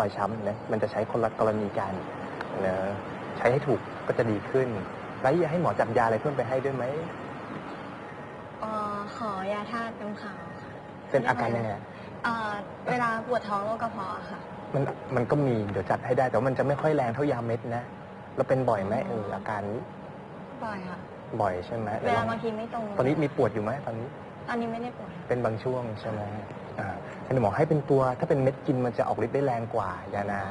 รอยช้ำนะมันจะใช้คนละกรณีกันนะใช้ให้ถูกก็จะดีขึ้น แล้วอยากให้หมอจัดยาอะไรเพิ่มไปให้ด้วยไหมเอ่อขอยาธาตุน้ำขาวค่ะเป็นอาการยังไงเอ่อเวลาปวดท้องโรคกระเพาะอะค่ะ มันมันก็มีเดี๋ยวจัดให้ได้ แต่ว่ามันจะไม่ค่อยแรงเท่ายาเม็ดนะแล้วเป็นบ่อยไหมเอออาการนี้บ่อยค่ะ บ่อยใช่ไหมเวลาบางทีไม่ตรง ตอนนี้มีปวดอยู่ไหมตอนนี้ ตอนนี้ไม่ได้ปวดค่ะเป็นบางช่วงใช่ไหมอ่า คุณหมอให้เป็นตัว ถ้าเป็นเม็ดกินมันจะออกฤทธิ์ได้แรงกว่ายาน้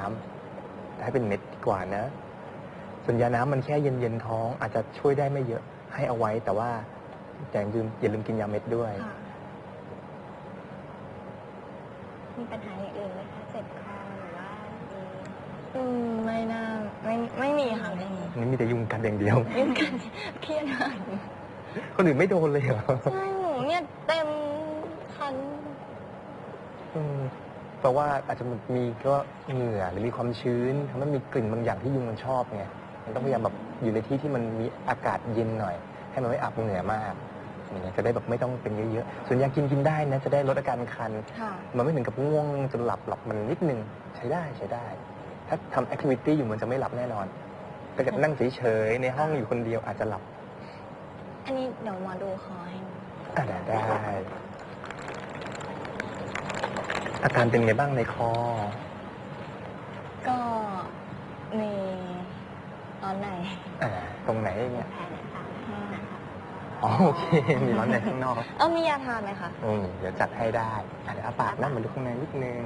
ำให้เป็นเม็ดดีกว่านะ ส่วนยาน้ำมันแค่เย็นเย็นๆท้อง อาจจะช่วยได้ไม่เยอะให้เอาไว้ แต่ว่าอย่าลืมอย่าลืมกินยาเม็ดด้วยค่ะมีปัญหาอย่างอื่นไหมคะเจ็บคอหรือว่ามีอืมไม่น่าไม่ไม่มีค่ะไม่มีนี่มีแต่ยุงกันอย่างเดียวยุ่งกันเครียดมากคนอื่นไม่โดนเลยเหรอใช่หนูเนี่ยเต็มคัน อืมเพราะว่าอาจจะมีก็เหงื่อหรือมีความชื้นทำให้มีกลิ่นบางอย่างที่ยุงมันชอบไงมันต้องพยายามแบบอยู่ในที่ที่มันมีอากาศเย็นหน่อย ให้มันไม่อับเหงื่อมากอย่างเงี้ยจะได้แบบไม่ต้องเป็นเยอะๆส่วนยากินกินได้นะจะได้ลดอาการคัน ค่ะ มันไม่ถึงกับง่วงจนหลับหลับมันนิดนึงใช้ได้ใช้ได้ ถ้าทำแอคทิวิตี้อยู่มันจะไม่หลับแน่นอนถ้าเกิดนั่งเฉยๆในห้องอยู่คนเดียวอาจจะหลับอันนี้เดี๋ยวหมอดูคอให้หนู อะได้ได้ อาการเป็นไงบ้างในคอ ก็มีตอนไหนอ่า ตรงไหนเนี่ยแผลในสามห้าค่ะอ๋อโอเค มีร้อนในข้างนอกเออมียาทานไหมคะ อืมเดี๋ยวจัดให้ได้อะเดี๋ยวอาปากนั่งมาดูข้างในนิดนึง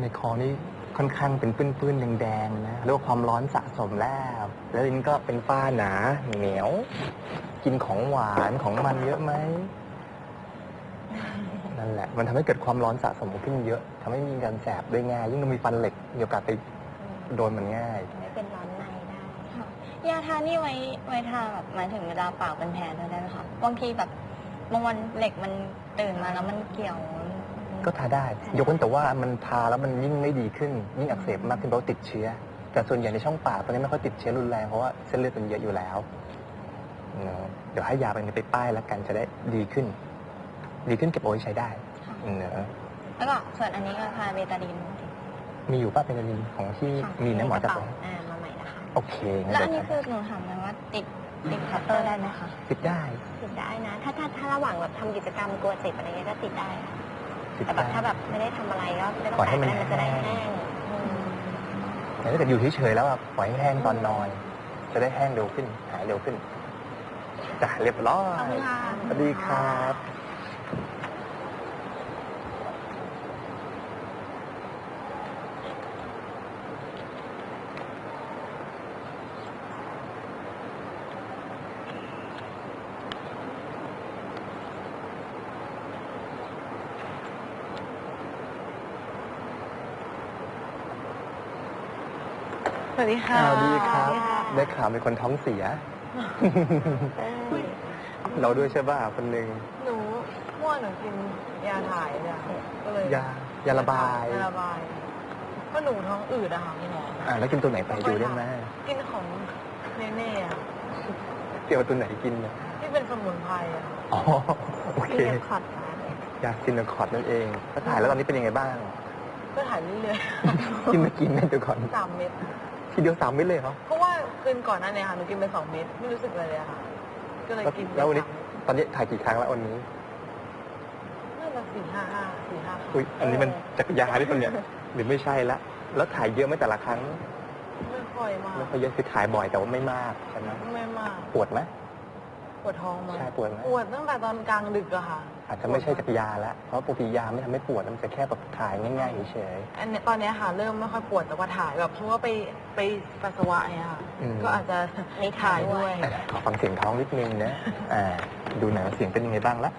ในคอนี่ค่อนข้างเป็นปื้นๆแดงๆนะเรียกว่าความร้อนสะสมแล้ว แล้วลิ้นก็เป็นฝ้าหนา เหนียว กินของหวานของมันเยอะไหม นั่นแหละ มันทำให้เกิดความร้อนสะสมขึ้นเยอะทำให้มีการแสบได้ง่าย ยิ่งเรามีฟันเหล็กมีโอกาสไปโดนมันง่าย ไม่เป็นร้อนในได้ค่ะยาทานนี่ไว้ไว้ทาแบบหมายถึงเวลาปากเป็นแผลด้วยได้ไหมคะบางทีแบบบางวันเหล็กมันตื่นมาแล้วมันเกี่ยว ก็ทาได้ ยกเว้นแต่ว่ามันทาแล้วมันยิ่งไม่ดีขึ้น ยิ่งอักเสบมากขึ้นเพราะว่าติดเชื้อ แต่ส่วนใหญ่ในช่องปากตอนนี้ไม่ค่อยติดเชื้อรุนแรงเพราะว่าเส้นเลือดมันเยอะอยู่แล้วเนอะเดี๋ยวให้ยาไปไปป้ายแล้วกันจะได้ดีขึ้น ดีขึ้นเก็บเอาไว้ใช้ได้ค่ะเนอะแล้วก็ส่วนอันนี้ก็ทาเบตาดีนมีอยู่ป้าเป็นอันนี้ของที่ค่ะมีนะหมอจัดใกระไว้เป๋าอ่ามาใหม่นะคะ โอเคงั้นแล้วอันเดี๋นี้ยวคือหนูถามเลยว่าติดติดคัตเตอร์ได้ไหมคะ ติดได้ติดได้นะ ถ้าถ้าถ้าระหว่างแบบทำกิจกรรมกลัวเจ็บอะไรเงี้ยก็ติดได้ค่ะติดแต่แบได้ บถ้าแบบไม่ได้ทำอะไรก็ไม่ต้องปล่อยให้แตะมันก็ได้มันจะได้แห้งแห้งอืมแต่ถ้าเกิดอยู่เฉยๆแล้วอะปล่อยให้แห้งตอนนอน จะได้แห้งเร็วขึ้นหายเร็วขึ้นจ้ะเรียบร้อยขอบคุณค่ะ สวัสดีครับ สวัสดีค่ะสวัสดีครับสวัสดีค่ะได้ข่าวเป็นคนท้องเสียเออเราด้วยใช่ป่ะคนหนึ่งหนูเมื่อวานหนูกินยาถ่ายเนี่ยก็เลยยายาระบายยาระบายเพราะหนูท้องอืดอะค่ะคุณหมออ่าแล้วกินตัวไหนไปดูได้ไหมกินของเน่ๆอะเกี่ยวตัวไหนกินเนี่ยที่เป็นสมุนไพรอะอ๋อโอเคเรียกคอร์ดมายาซินคอร์ดนั่นเองแล้วถ่ายแล้วตอนนี้เป็นยังไงบ้าง ก็ถ่ายเรื่อยกินไม่กินนะเดี๋ยวก่อนๆสามเม็ด ทีเดียวสามเม็ดเลยเหรอเพราะว่าคืนก่อนหนั้นเนี่ยค่ะหนูกินไปสองเม็ดไม่รู้สึกอะไรเลยอะค่ะ ก็เลยกินไปแล้ววันนี้ สามเม็ดตอนนี้ถ่ายกี่ครั้งแล้ววันนี้ น่าจะสี่ห้าห้าสี่ห้าอุ้ยอันนี้มันจักรยานที่ตัวเนี่ยหรือไม่ใช่ละ แล้วถ่ายเยอะไหมแต่ละครั้งไม่ค่อยมากไม่ค่อยเยอะคือถ่ายบ่อยแต่ว่าไม่มากใช่ไหมไม่มากปวดไหมปวดท้องมั้ยใช่ปวดไหมปวดตั้งแต่ตอนกลางดึกอะค่ะ อาจจะไม่ใช่จากยาแล้วเพราะปกติยาไม่ทำให้ปวดมันจะแค่แบบถ่ายง่ายๆเฉย อันเนี้ยตอนเนี้ยค่ะเริ่มไม่ค่อยปวดแต่ว่าถ่ายแบบเพราะว่าไปไปปัสสาวะเนี่ยค่ะอืม ก็อาจจะถ่ายด้วยๆแต่ขอฟังเสียงท้องนิดนึงนะอ่าดูหน่อยว่าเสียงเป็นยังไงบ้างละ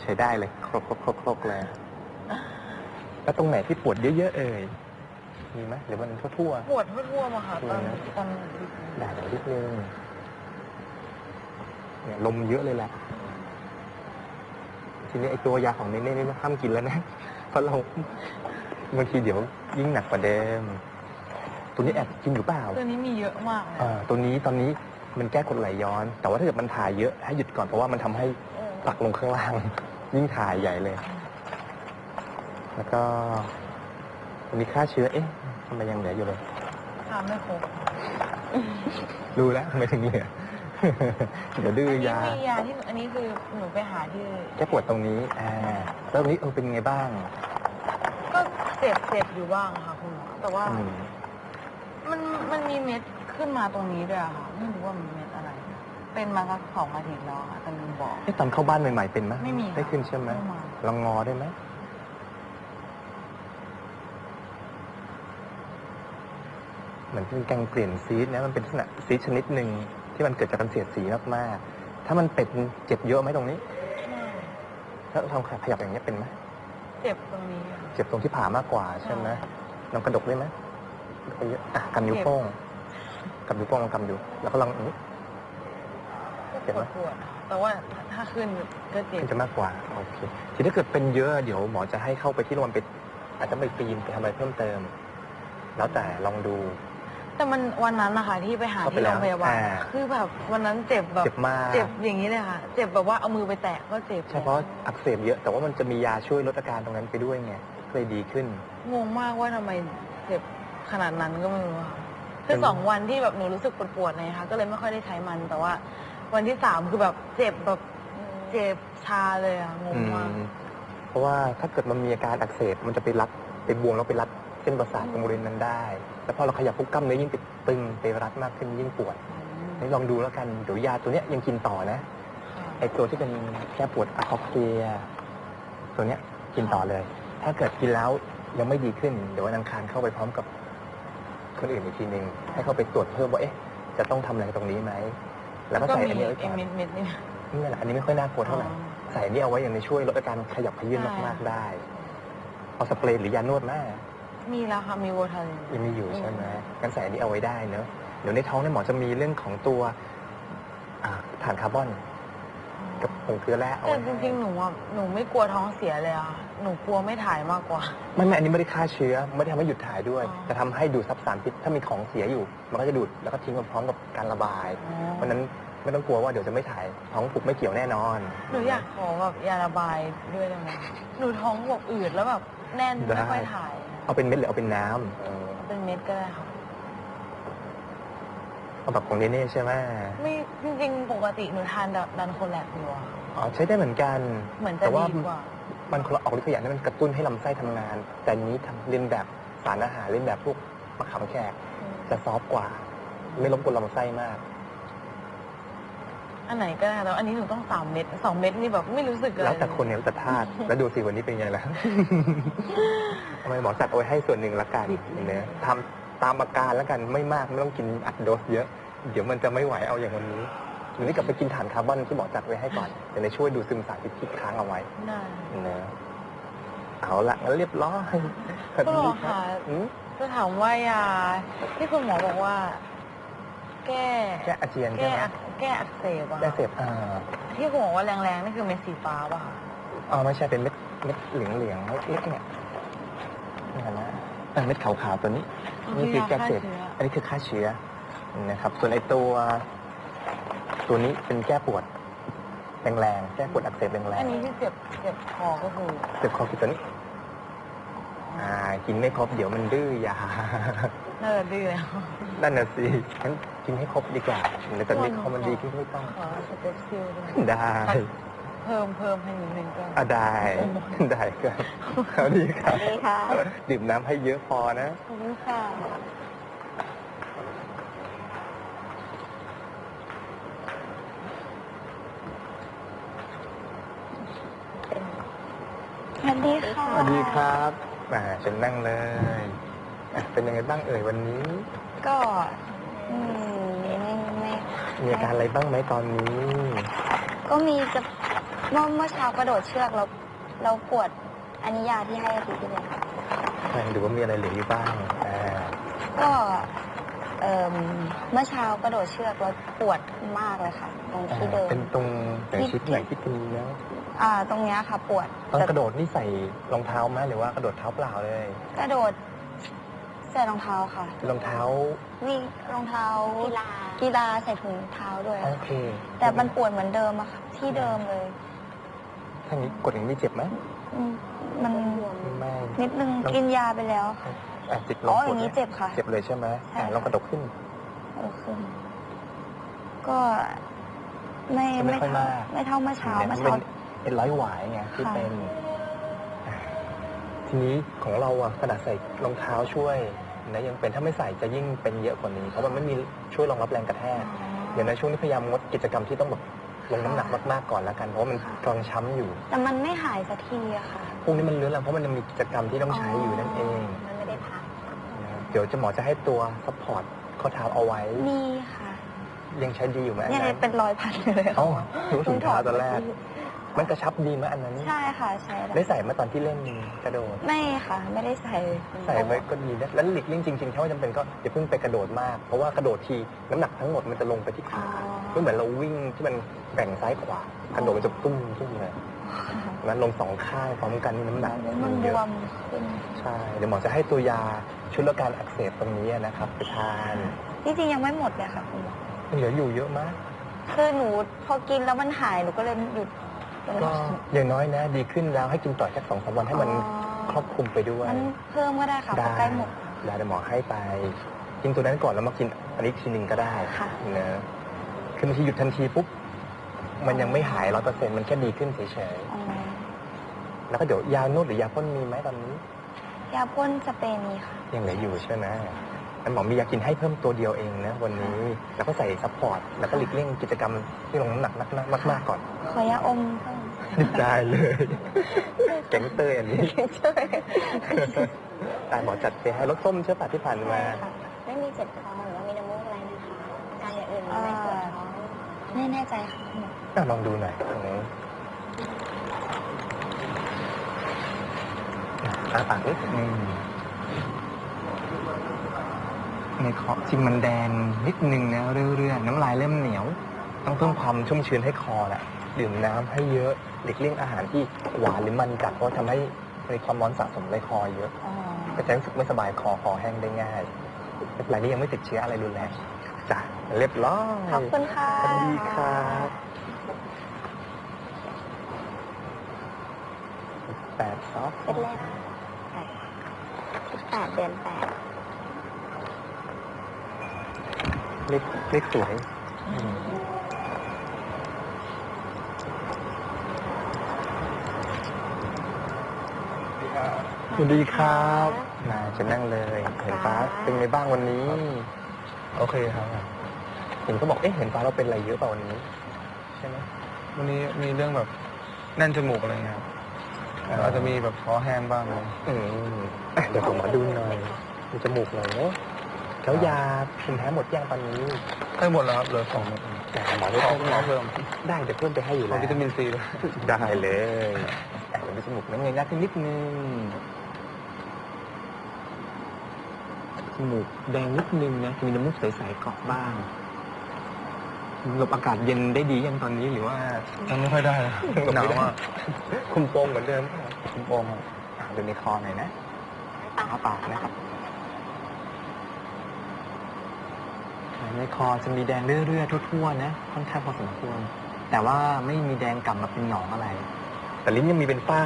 ใช้ได้เลยครบครบครบครบเลยแล้วตรงไหนที่ปวดเยอะๆเอ่ยมีไหมหรือมันทั่วปวดทั่วๆมาค่ะตอนอืมตอนๆได้เดี๋ยวนิดนึง เนี่ยลมเยอะเลยแหละ ทีนี้ไอตัวยาของเนเน่นี่ห้ามกินแล้วนะ เพราะเราบางทีเดี๋ยวยิ่งหนักกว่าเดิม ตัวนี้แอบกินอยู่เปล่า ตัวนี้มีเยอะมากเลยอ่าตัวนี้ตอนนี้มันแก้กรดไหลย้อน แต่ว่าถ้าเกิดมันถ่ายเยอะให้หยุดก่อนเพราะว่ามันทำให้ปักลงข้างล่าง ยิ่งถ่ายใหญ่เลย แล้วก็มีค่าเชื้อ เอ๊ะทำไมยังเหลืออยู่เลยทำไม่ครบ รู้แล้วทำไมถึงเหลือ เดี๋ยวดื้อยาอันนี้มียาที่อันนี้คือหนูไปหาที่แก้ปวดตรงนี้อ่าแล้วตรงนี้เออเป็นไงบ้างก็เจ็บเจ็บอยู่บ้างค่ะคุณหมอแต่ว่าอืมมันมันมีเม็ดขึ้นมาตรงนี้ด้วยอะค่ะไม่รู้ว่ามันเม็ดอะไร เป็นมาสักสองอาทิตย์แล้วค่ะแต่ลืมบอกไอ้ตอนเข้าบ้านใหม่ๆเป็นไหมไม่มีได้ขึ้นใช่ไหมไม่มา ลองงอได้ไหมเหมือนเป็นแกงเปลี่ยนซีดนะมันเป็นลักษณะซีดชนิดหนึ่ง ที่มันเกิดจากการเสียดสีมากๆ ถ้ามันเป็นเจ็บเยอะไหมตรงนี้ ถ้าทำขยับอย่างนี้ยเป็นไหมเจ็บตรงนี้อะ เจ็บตรงที่ผ่ามากกว่าใช่ไหมลองกระดกได้ไหมกระดกไปเยอะอะกำนิ้วโป้งกำนิ้วโป้งลองกำดูแล้วก็ลองอย่างนี้ เจ็บปไหม วดปวดอะแต่ว่าถ้าขึ้นก็เจ็บ มันจะมากกว่าโอเคทีถ้าเกิดเป็นเยอะเดี๋ยวหมอจะให้เข้าไปที่โรงพยาบาลไปอาจจะไปปีนไปทำอะไรเพิ่มเติม แล้วแต่ลองดู แต่มันวันนั้นนะคะที่ไปหาเข้าไปที่โรงพยาบาลแล้วอ่าคือแบบวันนั้นเจ็บแบบเจ็บมาก เจ็บอย่างนี้เลยค่ะ เจ็บแบบว่าเอามือไปแตะก็เจ็บใช่เพราะอักเสบเยอะแต่ว่ามันจะมียาช่วยลดอาการตรงนั้นไปด้วยไงก็เลยดีขึ้น งงมากว่าทำไมเจ็บขนาดนั้นก็ไม่รู้ค่ะคืเป็อนสองวันที่แบบหนูรู้สึกปวดๆเลยค่ะก็เลยไม่ค่อยได้ใช้มันแต่ว่า วันที่สามคือแบบเจ็บแบบเจ็บชาเลยอะงงอืมากมเพราะว่าถ้าเกิดมันมีอาการอักเสบมันจะไปรัดไปบวมแล้วไปรัดเส้นประสาทตรงบริเวณนั้นได้แล้วพอเราขยับปุ๊บกล้ามเนื้อยิ่งไปตึงไปรัดมากขึ้นยิ่งปวดนี่ลองดูแล้วกันเดี๋ยวยาตัวเนี้ยยังกินต่อนะไอตัวที่เป็นแก้ปวดอะคอเฟียตัวเนี้ยกินต่อเลย ถ้าเกิดกินแล้วยังไม่ดีขึ้น เดี๋ยววันอังคารเข้าไปพร้อมกับคนอื่นอีกทีหนึ่งให้เข้าไปตรวจเพิ่มว่าเอ๊ะ จะต้องทำอะไรตรงนี้ไหมแล้วก็ก็ใส่มีอันนี้ไว้เอ็ก่อนเม็ดเม็ดๆนี่นี่แหละอันนี้ไม่ค่อยน่ากลัวเท่าไหร่ใส่อันนี้เอาไว้อย่างในช่วยลดอาการขยับขยื่นใช่มากๆได้ เอาสเปรย์หรือยานวดแม่ มีแล้วค่ะ มีโวทาลิน ยังมีอยู่ใช่ไหมกันใส่อันนี้เอาไว้ได้เนอะเดี๋ยวในท้องเนี่ยหมอจะมีเรื่องของตัวอ่าถ่านคาร์บอน กับผงเกลือแร่เอาแต่ไว้จริงๆ หนูอะหนูไม่กลัวท้องเสียเลยอะหนูกลัวไม่ถ่ายมากกว่า ไม่ไม่อันนี้ไม่ได้ฆ่าเชื้อ ไม่ได้ทำให้หยุดถ่ายด้วย อ๋อ แต่ทำให้ดูดซับสารพิษถ้ามีของเสียอยู่ มันก็จะดูดแล้วก็ทิ้งมาพร้อมกับการระบาย เพราะฉะนั้นไม่ต้องกลัวว่าเดี๋ยวจะไม่ถ่ายท้องผูกไม่เกี่ยวแน่นอน หนูอยากขอแบบยาระบายด้วยได้ไหมหนูท้องแบบอืดแล้วแบบแน่นได้ ไม่ค่อยถ่าย เอาเป็นเม็ดหรือเอาเป็นน้ำเออเป็นเม็ดก็ได้ค่ะเอาแบบของเนเน่ใช่ไหมไม่จริงๆ ปกติหนูทานดันโคแลกอยู่อะอ๋อใช้ได้เหมือนกัน เหมือนจะแต่ว่า ดีกว่า มันคนละออกฤทธิ์ขยะนี่มันกระตุ้นให้ลำไส้ทำงาน แต่อันนี้ทำเลียนแบบสารอาหารเลียนแบบพวกมะขามแขกจะซอฟต์กว่า ไม่รบกวนลำไส้มาก อันไหนก็ได้แต่ว่าอันนี้หนูต้องสามเม็ดสองเม็ดนี่แบบไม่รู้สึกอะไรแล้วแต่คนเนี่ยแล้วแต่ธาตุแล้วดูสิวันนี้เป็นไงล่ะทำไมหมอจัดเอาไว้ให้ส่วนหนึ่งละกันเนี่ยทำตามอาการแล้วกันไม่มากไม่ต้องกินอัดโดสเยอะ เดี๋ยวมันจะไม่ไหวเอาอย่างวันนี้หรือนี่กลับไปกินฐานคาร์บอนที่หมอจัดไว้ให้ก่อนเดี๋ยวในช่วยดูซึมสารพิษที่ค้างเอาไว้ได้นะเอาละงั้นเรียบร้อยคุณหมอคะอืมจะถามว่ายาที่คุณหมอบอกว่า แก้แก้อาเจียนใช่แก้ไหมอัก แก้อักเสบอะแก้เสพอ่าที่คุณบอกว่าแรงๆนี่คือเม็ดสีฟ้าป่ะคะอ๋อไม่ใช่เป็นเม็ดเม็ดเหลืองเหลืองๆเล็กๆเนี่ยนี่นะเออเม็ดขาวๆตัวนี้ นี่คือแก้เสพชื้ออันนี้คือฆ่าเชื้อนะครับ ส่วนไอตัว ตัวนี้เป็นแก้ปวดแรงๆแก้ปวดอักเสบแรงอันนี้ที่เจ็บเจ็บคอก็คือๆเจ็บคอคือตัวนี้ อ่า กินไม่ครบเดี๋ยวมันดื้อยาน่าจะดื้อแล้วนั่นน่ะสิงั้น กินให้ครบดีกว่าเดี๋ยวตอนนี้คอมันดีขึ้นไม่ต้องขอสเต็ปซิลด้วยได้เพิ่มเพิ่มให้นิดนึงก็อะได้ ได้ก็เอาดีครับดีค่ะ ดื่มน้ำให้เยอะพอนะขอบคุณค่ะสวัสดีค่ะ สวัสดีครับมาเชิญนั่งเลยอะเป็นยังไงบ้างเอ่ยวันนี้ ก็ อืมไม่ไม่ มีอาการอะไรบ้างไหมตอนนี้ ก็มีจะเมื่อเมื่อเช้ากระโดดเชือกแล้วเราปวดอันนี้ยาที่ให้อาทิตย์ที่แล้วแทนดูว่ามีอะไรเหลืออยู่บ้างอ่าก็เอ่มเมื่อเช้ากระโดดเชือกแล้วปวดมากเลยค่ะ ตรงที่เดินเป็นตรงไหนชิดไหนที่เป็นเนื้ออ่า ตรงเนี้ยค่ะ ปวดตอนแต่กระโดดนี่ใส่รองเท้าไหมหรือว่ากระโดดเท้าเปล่าเลย กระโดด ใส่รองเท้าค่ะ รองเท้ามีรองเท้ากีฬา กีฬาใส่ถุงเท้าด้วย โอเคแต่มันปวดเหมือนเดิมอะค่ะ ที่เดิมเลยถ้าอย่างนี้กดอย่างนี้เจ็บไหมอืมมันไม่นิดนึงกินยาไปแล้วค่ะอะจิกลอ๋งอกอย่างนี้เจ็บค่ะ เจ็บเลยใช่ไหมใช่อะลองกระดกขึ้นเออขึ้น ก็ไม่ไม่ไม่ค่อยเท่ามากไม่เท่าเมื่อเช้าเนี่ยเมื่มัอนเช้าเป็นเป็นร้อยหวายไงที่ค่ะเป็นอะทีนี้ของเราอะขนาดใส่รองเท้าช่วย นะยังเป็นถ้าไม่ใส่จะยิ่งเป็นเยอะกว่านี้ เพราะมันไม่มีช่วยรองรับแรงกระแทกเดี๋ยวในช่วงนี้พยายามงดกิจกรรมที่ต้องแบบลงน้ำหนักมากๆก่อนแล้วกัน เพราะว่ามันกำลังช้ำอยู่ แต่มันไม่หายสักทีอะค่ะพวกนี้มันเลื้อนลังเพราะมันยังมีกิจกรรมที่ต้องใช้อยู่นั่นเองมันไม่ได้พักนะเดี๋ยวจะหมอจะให้ตัวซัพพอร์ตข้อเท้าเอาไว้ มีค่ะยังใช้ดีอยู่ไหมอันเนี่ยนั้นเป็นรอยพันอยู่เลยเอ้าค่ะรู้ถุงเท้าตอนแรกมั นกระชับดีไหมอันนั้นใช่ค่ะใช่ได้ใส่มาตอนที่เล่นกระโดด ไม่ค่ะ ไม่ได้ใส่ใส่ไว้ก็ดีนะแล้วหลีกเลี่ยงจริงๆถ้าว่าจำเป็นก็อย่าเพิ่งไปกระโดดมาก เพราะว่ากระโดดทีน้ำหนักทั้งหมดมันจะลงไปที่อ๋อขาไม่เหมือนเราวิ่งที่มันแบ่งซ้ายขวากระโดดมันจะตุ้มตุ้มเลยนั้นลงสองข้างพร้อมกันนี่น้ำหนักมันบเยอะวมขึ้นใช่เดี๋ยวหมอจะให้ตัวยาชุดลดการอักเสบตรงนี้นะครับไปทานจริงๆยังไม่หมดเลยค่ะคุณหมอเหลืออยู่เยอะมากคือหนูพอกินแล้วมันหายหนูก็เลยหยุด ก็อย่างน้อยนะ ดีขึ้นแล้วให้กินต่อสักสองสามวันให้มันครอบคลุมไปด้วยมันเพิ่มก็ได้ค่ะเพราะใกล้หมด ได้เดี๋ยวหมอให้ไป กินตัวนั้นก่อนแล้วมากินอันนี้ทีหนึ่งก็ได้ค่ะ นะคือบางทีหยุดทันทีปุ๊บมันยังไม่หายร้อยเปอร์เซ็นต์มันแค่ดีขึ้นเฉยอ๋อๆแล้วก็เดี๋ยวยานวดหรือ ยาพ่นมีไหมตอนนี้ยาพ่นสเปรย์มีค่ะ ยังเหลืออยู่ใช่ไหม งั้นหมอมียากินให้เพิ่มตัวเดียวเองนะวันนี้แล้วก็ใส่ซัพพอร์ตแล้วก็หลีกเลี่ยงกิจกรรมที่ลงน้ำหนักมากๆมากๆก่อน ขอยาอมเพิ่มได้เลยแก๊งเตอร์อันนี้ช่วยแต่หมอจัดไปให้รถส้มใช่ปะที่ผ่านมาไม่มีเจ็บคอหรือว่ามีน้ำมูกอะไรนะคะอาการอย่างอื่นไม่ปวดท้องไม่แน่ใจค่ะคุณหมออะลองดูหน่อยตรงนี้อะปากนิดอืม ในคอจริงมันแดงนิดนึงนะเรื่อยๆน้ำลายเริ่มเหนียว ต้องเพิ่มความชุ่มชื้นให้คอแหละดื่มน้ำให้เยอะหลีกเลี่ยงอาหารที่หวานหรือมันจัดเพราะทำให้มีความร้อนสะสมในคอเยอะอ๋อก็จะรู้สึกไม่สบายคอคอแห้งได้ง่ายไม่เป็นไรนี่ยังไม่ติดเชื้ออะไรรุนแรงจ้ะเรียบร้อยขอบคุณค่ะสวัสดีครับแปดซอฟเป็นเลขแปดเดือนแปด เลขเลขสวยอืมสวัสดีครับนาจะนั่งเลยเห็นฟ้าเป็นไงบ้างวันนี้ โอเคครับเห็นเขาบอกเอ๊ะเห็นฟ้าเราเป็นอะไรเยอะเปล่าวันนี้ใช่ไหมวันนี้มีเรื่องแบบแน่นจมูกอะไรเงี้ยครับอาจจะมีแบบคอแห้งบ้างเลยอืมอะเดี๋ยวผมมาดูหน่อยดูจมูกหน่อยเนาะ แล้วยาคุมแพ้หมดยังตอนนี้ได้หมดแล้วครับเหลือสองเม็ดเองแต่หมอได้ขอเพิ่มขอนะเพิ่มได้เดี๋ยวเพิ่มไปให้อยู่ขแล้อววิตามินซีด้วยได้เลยแอบดูจมูกน้ำเงยหน้าขึ้นนิดนึงจมูกแดงนิดนึงนะมีน้ำมูกใสๆเกาะบ้างหลบอากาศเย็นได้ดียังตอนนี้หรือว่ายังไม่ค่อยได้เลยหนาวมากคุมโปงเหมือนเดิมเปล่าผมโปงครับอะดูในคอหน่อยนะอ้าปากนะครับ ในคอจะมีแดงเรื่อยๆทั่วๆนะค่อนข้างพอสมควร แต่ว่าไม่มีแดงกลับมาเป็นหนองอะไร แต่ลิ้นยังมีเป็นฝ้า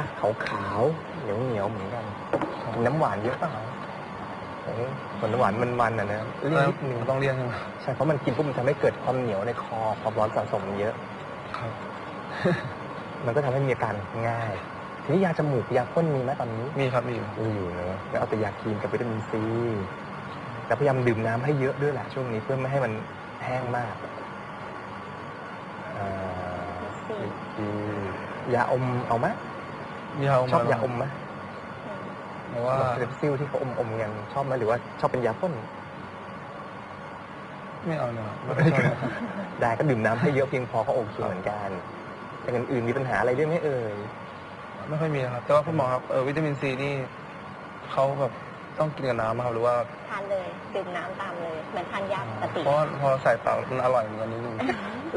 ขาวๆเหนียวๆเหมือนกันน้ำหวานเยอะเปล่าเอ้ยเหมือนหวานมันๆอะนะเลี่ยงนิดนึงต้องเรียกใช่ไหมใช่เพราะมันกินปุ๊บมันทำให้เกิดความเหนียวในคอความร้อนสะสมเยอะครับ มันก็ทำให้มีอาการง่ายทีนี้ยาจมูกยาพ่นมีไหมตอนนี้มีครับมีอยู่มีอยู่เนอะแล้วเอาแต่ยาครีมกับวิตามินซี แล้วพยายามดื่มน้ำให้เยอะด้วยแหละช่วงนี้เพื่อไม่ให้มันแห้งมากอ่าสี่อืมยาอมเอาไหมยาอมชอบยาอมไหมเพราะว่าเซปซิลที่เขาอมอมๆกันชอบไหมหรือว่าชอบเป็นยาพ่นไม่เอานะครับไม่ค่อยชอบได้ก็ดื่มน้ำให้เยอะเพียงพอก็โอเคเหมือนกันแต่อย่างอื่นมีปัญหาอะไรด้วยไหมเอ่ยไม่ค่อยมีนะครับ แต่ว่าคุณหมอครับเออวิตามินซีนี่เขาแบบ ต้องกินกับน้ำไหมครับหรือว่าทานเลยดื่มน้ำตามเลยเหมือนทานยาปกติเพราะว่าพอใส่ปากมันอร่อยเหมือนกันนิดนึง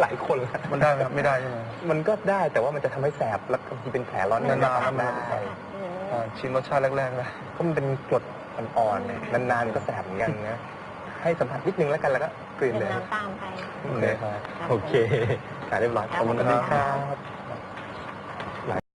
หลายคนแล้วมันได้ไหมครับไม่ได้ใช่ไหมมันก็ได้แต่ว่ามันจะทำให้แสบแล้วบางทีเป็นแผลร้อนในหน้านานๆได้อืมอ่าชิมรสชาติแรกๆเลยเพราะมันเป็นกรดอ่อนๆเนี่ยนานๆมันก็แสบเหมือนกันนะให้สัมผัสนิดนึงแล้วกันแล้วก็กลืนดื่มเลยน้ำตามไปโอเคครับโอเคอะเรียบร้อยขอบคุณขอบคุณคครัรับบ